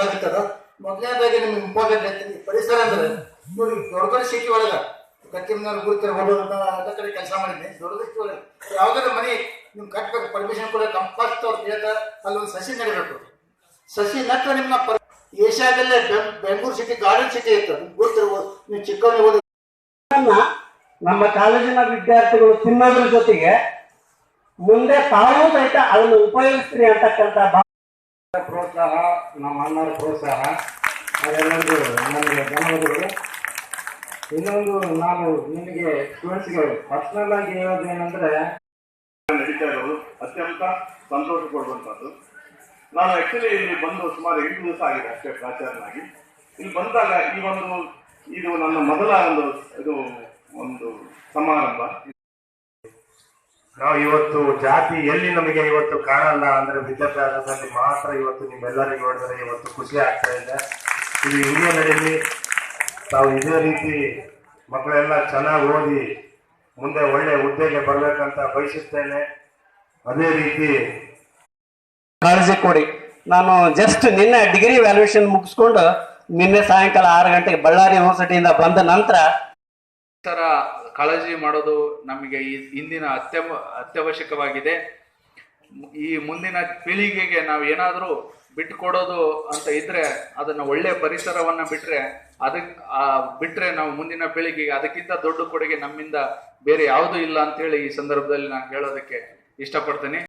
ಬೇಕಾಗುತ್ತದ ಮೊದಲನೇದಾಗಿ ನಿಮ್ಗೆ ಇಂಪಾರ್ಟೆಂಟ್ ಹೇಳ್ತೀನಿ ಪರಿಸರ ಅಂದ್ರೆ ನೋಡಿ ದೊಡ್ಡ ದೊಡ್ಡ ಸಿಟಿ ಒಳಗ ಗುರುತರ ಗುರುತಿರ್ಬೋದು ಎಲ್ಲ ಕಡೆ ಕೆಲಸ ಮಾಡಿದ್ದೆ ದೊಡ್ಡ ಸಿಟಿ ಒಳಗೆ. ಯಾವುದಾದ್ರು ಮನೆ ನಿಮ್ ಕಟ್ಟಬೇಕು ಪರ್ಮಿಷನ್ ಕೂಡ ಕಂಪಸ್ಟ್ ಅವ್ರು ಹೇಳ್ತಾರೆ ಅಲ್ಲಿ ಒಂದು ಸಸಿ ನೆಡಬೇಕು. ಸಸಿ ನಟ್ಟ ನಿಮ್ಮ ಏಷ್ಯಾದಲ್ಲೇ ಬೆಂಗಳೂರು ಸಿಟಿ ಗಾರ್ಡನ್ ಸಿಟಿ ಇತ್ತು ನಿಮ್ಗೆ ಗೊತ್ತಿರ್ಬೋದು. ನೀವು ಚಿಕ್ಕವನಿಗೆ ಹೋದ ನಮ್ಮ ಕಾಲೇಜಿನ ವಿದ್ಯಾರ್ಥಿಗಳು ತಿನ್ನೋದ್ರ ಜೊತೆಗೆ ಮುಂದೆ ತಾವು ಸಹಿತ ಅದನ್ನು ಉಪಯೋಗಿಸ್ತೀರಿ ಅಂತಕ್ಕಂಥ ಪ್ರೋತ್ಸಾಹ, ನಮ್ಮ ಅಣ್ಣರ ಪ್ರೋತ್ಸಾಹ, ಅದೆಲ್ಲರಿಗೂ ನನಗೆ ಧನ್ಯವಾದಗಳು. ಇನ್ನೊಂದು ನಾನು ನಿಮಗೆ ಸ್ಟೂಡೆಂಟ್ಸ್ಗೆ ಪರ್ಸನಲ್ ಆಗಿ ಹೇಳೋದೇನೆಂದ್ರೆ ನಡೀತಾ ಇರೋದು ಅತ್ಯಂತ ಸಂತೋಷ ಕೊಡುವಂಥದ್ದು. ನಾನು ಆಕ್ಚುಲಿ ಇಲ್ಲಿ ಬಂದು ಸುಮಾರು ಎಂಟು ದಿವಸ ಆಗಿದೆ ಅಷ್ಟೇ ಪ್ರಾಚಾರ್ಯನಾಗಿ. ಇಲ್ಲಿ ಬಂದಾಗ ಈ ಒಂದು, ಇದು ನನ್ನ ಮೊದಲ ಒಂದು, ಇದು ಒಂದು ಸಮಾರಂಭ. ನಾವು ಇವತ್ತು ಜಾತಿ ಎಲ್ಲಿ ನಮಗೆ ಇವತ್ತು ಕಾಣಲ್ಲ ಅಂದ್ರೆ ವಿದ್ಯಾಭ್ಯಾಸದಲ್ಲಿ ಮಾತ್ರ ಇವತ್ತು ನಿಮ್ಮೆಲ್ಲರಿಗೂ ನೋಡಿದ್ರೆ ಇವತ್ತು ಖುಷಿ ಆಗ್ತಾ ಇದೆ. ಇದು ನಡೀಲಿ ತಾವು ಇದೇ ರೀತಿ ಮಕ್ಕಳೆಲ್ಲ ಚೆನ್ನಾಗಿ ಓದಿ ಮುಂದೆ ಒಳ್ಳೆ ಹುದ್ದೆಗೆ ಬರಬೇಕಂತ ಬಯಸುತ್ತೇನೆ. ಅದೇ ರೀತಿ ಕಾಳಜಿ ಕೊಡಿ. ನಾನು ಜಸ್ಟ್ ನಿನ್ನೆ ಡಿಗ್ರಿ ವ್ಯಾಲ್ಯೂಯೇಷನ್ ಮುಗಿಸ್ಕೊಂಡು ನಿನ್ನೆ ಸಾಯಂಕಾಲ ಆರು ಗಂಟೆಗೆ ಬಳ್ಳಾರಿ ಯೂನಿವರ್ಸಿಟಿಯಿಂದ ಬಂದ ನಂತರ ತರ ಕಾಳಜಿ ಮಾಡೋದು ನಮಗೆ ಈ ಇಂದಿನ ಅತ್ಯ ಅತ್ಯವಶ್ಯಕವಾಗಿದೆ. ಈ ಮುಂದಿನ ಪೀಳಿಗೆಗೆ ನಾವು ಏನಾದರೂ ಬಿಟ್ಟುಕೊಡೋದು ಅಂತ ಇದ್ರೆ ಅದನ್ನು ಒಳ್ಳೆಯ ಪರಿಸರವನ್ನು ಬಿಟ್ಟರೆ ಅದಕ್ಕೆ ಬಿಟ್ಟರೆ ನಾವು ಮುಂದಿನ ಪೀಳಿಗೆಗೆ ಅದಕ್ಕಿಂತ ದೊಡ್ಡ ಕೊಡುಗೆ ನಮ್ಮಿಂದ ಬೇರೆ ಯಾವುದೂ ಇಲ್ಲ ಅಂತ ಹೇಳಿ ಈ ಸಂದರ್ಭದಲ್ಲಿ ನಾನು ಹೇಳೋದಕ್ಕೆ ಇಷ್ಟಪಡ್ತೀನಿ.